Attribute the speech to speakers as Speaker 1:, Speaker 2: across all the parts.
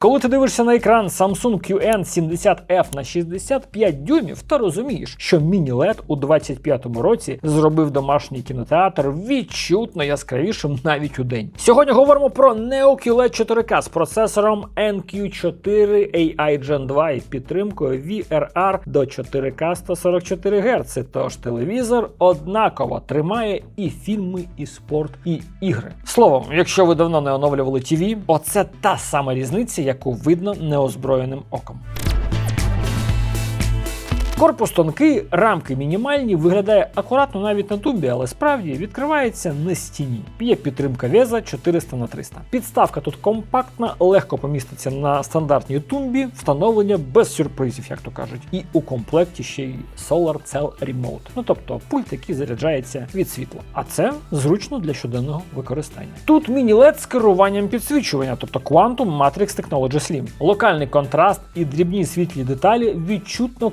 Speaker 1: Коли ти дивишся на екран Samsung QN70F на 65 дюймів, то розумієш, що міні-LED у 25-му році зробив домашній кінотеатр відчутно яскравішим навіть у день. Сьогодні говоримо про Neo QLED 4K з процесором NQ4 AI Gen 2 і підтримкою VRR до 4K 144 Гц. Тож телевізор однаково тримає і фільми, і спорт, і ігри. Словом, якщо ви давно не оновлювали TV, оце та сама різниця, яку видно неозброєним оком. Корпус тонкий, рамки мінімальні, виглядає акуратно навіть на тумбі, але справді відкривається на стіні. Є підтримка веза 400 на 300. Підставка тут компактна, легко поміститься на стандартній тумбі, встановлення без сюрпризів, як то кажуть. І у комплекті ще й Solar Cell Remote. Ну тобто пульт, який заряджається від світла. А це зручно для щоденного використання. Тут міні-LED з керуванням підсвічування, тобто Quantum Matrix Technology Slim. Локальний контраст і дрібні світлі деталі відчутно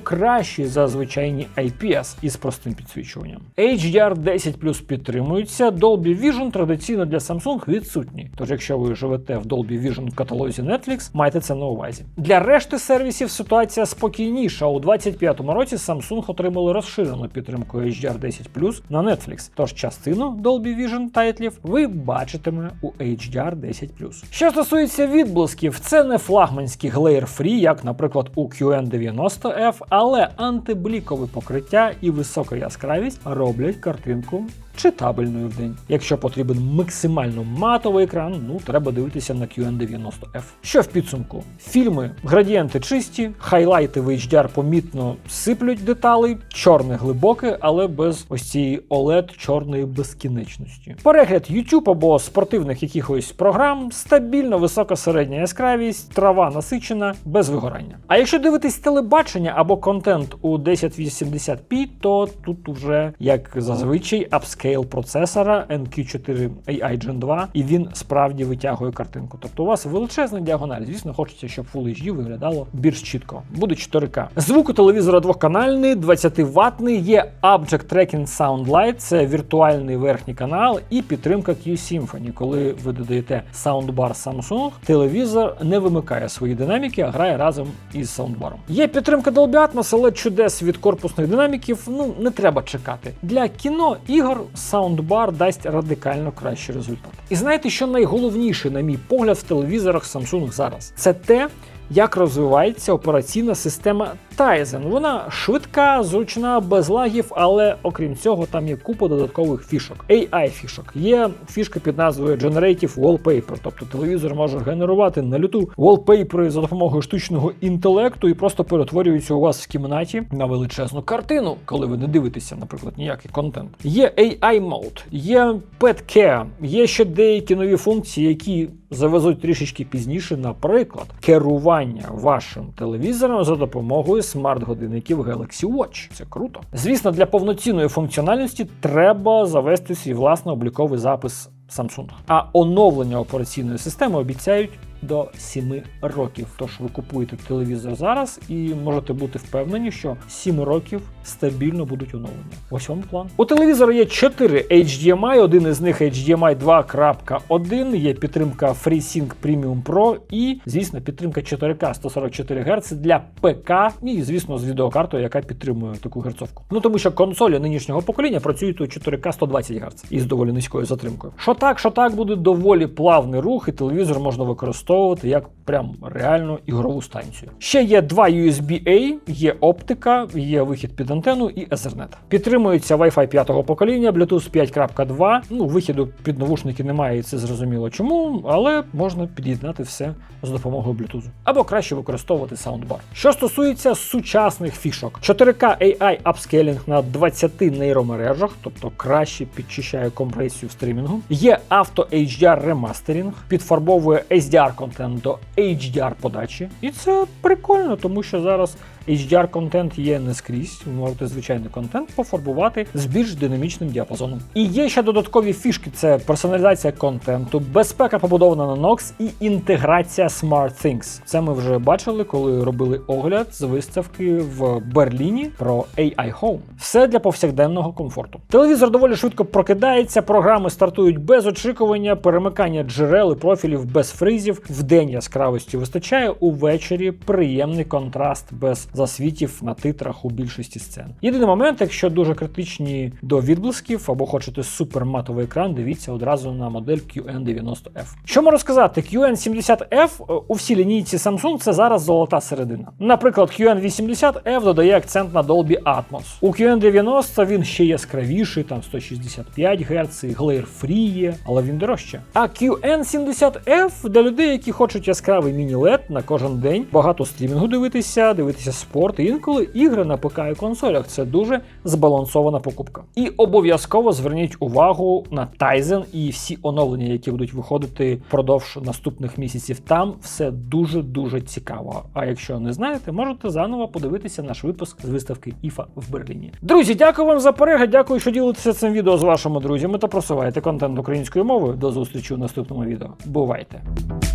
Speaker 1: кращі за звичайні IPS із простим підсвічуванням. HDR 10 Plus підтримується, Dolby Vision традиційно для Samsung відсутній. Тож, якщо ви живете в Dolby Vision в каталозі Netflix, майте це на увазі. Для решти сервісів ситуація спокійніша. У 2025 році Samsung отримали розширену підтримку HDR 10 Plus на Netflix. Тож частину Dolby Vision тайтлів ви бачитиме у HDR 10 Що стосується відблисків, це не флагманські glare free, як, наприклад, у QN90F, але антиблікове покриття і висока яскравість роблять картинку читабельною в день. Якщо потрібен максимально матовий екран, ну треба дивитися на QN90F. Що в підсумку? Фільми, градієнти чисті, хайлайти в HDR помітно сиплють деталей, чорне глибоке, але без ось цієї OLED чорної безкінечності. Перегляд YouTube або спортивних якихось програм, стабільно висока середня яскравість, трава насичена, без вигорання. А якщо дивитись телебачення або контент у 1080p, то тут вже як зазвичай апскейл процесора NQ4 AI Gen 2, і він справді витягує картинку. Тобто у вас величезна діагональ. Звісно, хочеться, щоб Full HD виглядало більш чітко. Буде 4К. Звук у телевізора двохканальний, 20 ваттний, є Object Tracking Sound Light, це віртуальний верхній канал, і підтримка Q-Symphony. Коли ви додаєте саундбар Samsung, телевізор не вимикає свої динаміки, а грає разом із саундбаром. Є підтримка Dolby Atmos, але чудес від корпусних динаміків ну не треба чекати. Для кіно ігор саундбар дасть радикально кращий результат. І знаєте, що найголовніше, на мій погляд, в телевізорах Samsung зараз? Це те, як розвивається операційна система Tizen. Вона швидка, зручна, без лагів, але окрім цього, там є купа додаткових фішок. AI фішок. Є фішка під назвою Generative Wallpaper, тобто телевізор може генерувати на люту wallpaper за допомогою штучного інтелекту і просто перетворюється у вас в кімнаті на величезну картину, коли ви не дивитеся, наприклад, ніякий контент. Є AI Mode, є Pet Care, є ще деякі нові функції, які завезуть трішечки пізніше, наприклад, керування вашим телевізором за допомогою смарт-годинників Galaxy Watch. Це круто. Звісно, для повноцінної функціональності треба завести свій власний обліковий запис Samsung. А оновлення операційної системи обіцяють. До 7 років. Тож ви купуєте телевізор зараз і можете бути впевнені, що 7 років стабільно будуть оновлення. Ось вам план. У телевізора є 4 HDMI, один із них HDMI 2.1, є підтримка FreeSync Premium Pro і, звісно, підтримка 4К 144 Гц для ПК, і, звісно, з відеокартою, яка підтримує таку герцовку. Ну тому що консолі нинішнього покоління працюють у 4К 120 Гц із доволі низькою затримкою. Що так, що так буде доволі плавний рух, і телевізор можна використовувати як прям реальну ігрову станцію. Ще є два USB-A, є оптика, є вихід під антенну і Ethernet. Підтримується Wi-Fi 5-го покоління, Bluetooth 5.2. Ну, вихіду під навушники немає, і це зрозуміло чому, але можна під'єднати все з допомогою Bluetooth. Або краще використовувати саундбар. Що стосується сучасних фішок, 4K AI апскейлінг на 20 нейромережах, тобто краще підчищає компресію в стрімінгу. Є авто HDR ремастерінг, підфарбовує SDR контент до HDR подачі. І це прикольно, тому що зараз HDR контент є не скрізь. Ви можете звичайний контент пофарбувати з більш динамічним діапазоном. І є ще додаткові фішки: це персоналізація контенту, безпека побудована на Nox і інтеграція SmartThings. Це ми вже бачили, коли робили огляд з виставки в Берліні про AI Home. Все для повсякденного комфорту. Телевізор доволі швидко прокидається, програми стартують без очікування, перемикання джерел і профілів без фризів. В день яскравості вистачає, увечері приємний контраст без засвітів на титрах у більшості сцен. Єдиний момент, якщо дуже критичні до відблисків або хочете суперматовий екран, дивіться одразу на модель QN90F. Що можу сказати, QN70F е, у всій лінійці Samsung це зараз золота середина. Наприклад, QN80F додає акцент на Dolby Atmos. У QN90 він ще яскравіший, там 165 Гц, глейр фрі є, але він дорожче. А QN70F для людей, які хочуть яскравий міні-LED на кожен день, багато стрімінгу дивитися, дивитися спорт, і інколи ігри на ПК і консолях. Це дуже збалансована покупка. І обов'язково зверніть увагу на Tizen і всі оновлення, які будуть виходити впродовж наступних місяців. Там все дуже дуже цікаво. А якщо не знаєте, можете заново подивитися наш випуск з виставки IFA в Берліні. Друзі, дякую вам за перегляд. Дякую, що ділитеся цим відео з вашими друзями та просуваєте контент українською мовою. До зустрічі у наступному відео. Бувайте!